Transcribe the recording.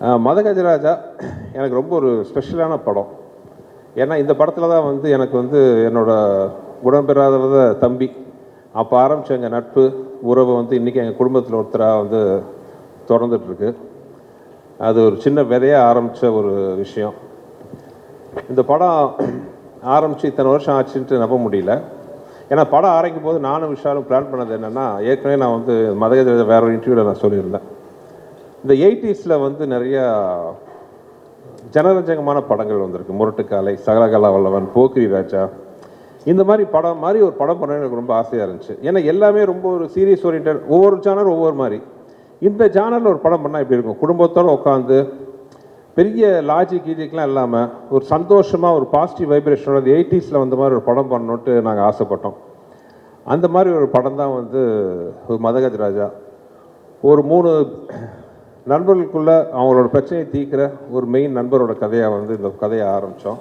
மத மதகஜராஜா எனக்கு ரொம்ப ஒரு ஸ்பெஷலான படம். ஏன்னா இந்த படத்தில் தான் வந்து எனக்கு வந்து என்னோடய உடன்பெறாத தம்பி அப்போ ஆரம்பித்த எங்கள் நட்பு உறவு வந்து இன்றைக்கி எங்கள் குடும்பத்தில் ஒருத்தராக வந்து தொடர்ந்துட்டுருக்கு. அது ஒரு சின்ன விதையாக ஆரம்பித்த ஒரு விஷயம். இந்த படம் ஆரம்பித்து இத்தனை வருஷம் ஆச்சுன்ட்டு நம்ப முடியல. ஏன்னா படம் ஆரம்பிக்கும் போது நானும் விஷாலும் பிளான் பண்ணது என்னென்னா ஏற்கனவே நான் வந்து மதகஜ வேற ஒரு இன்டர்வியூவில் நான் சொல்லியிருந்தேன். இந்த எயிட்டிஸில் வந்து நிறையா ஜனரஞ்சகமான படங்கள் வந்திருக்கு. முரட்டுக்காலை சகலகலா வல்லவன் போக்கிரி ராஜா. இந்த மாதிரி படம் மாதிரி ஒரு படம் பண்ண எனக்கு ரொம்ப ஆசையாக இருந்துச்சு. ஏன்னா எல்லாமே ரொம்ப ஒரு சீரியஸ் ஓரியன்ட் ஒவ்வொரு ஜானர் ஒவ்வொரு மாதிரி. இந்த ஜானரில் ஒரு படம் பண்ணால் இப்படி இருக்கும்? குடும்பத்தோடு உட்காந்து பெரிய லாஜிக் கீஜிக்லாம் இல்லாமல் ஒரு சந்தோஷமாக ஒரு பாசிட்டிவ் வைப்ரேஷனோட எயிட்டிஸில் வந்த மாதிரி ஒரு படம் பண்ணணுன்ட்டு நாங்கள் ஆசைப்பட்டோம். அந்த மாதிரி ஒரு படம் தான் வந்து மதகஜ் ராஜா. ஒரு மூணு நண்பர்களுக்குள்ள அவங்களோட பிரச்சனையை தீர்க்கிற ஒரு மெயின் நண்பரோட கதையாக வந்து இந்த கதையை ஆரம்பித்தோம்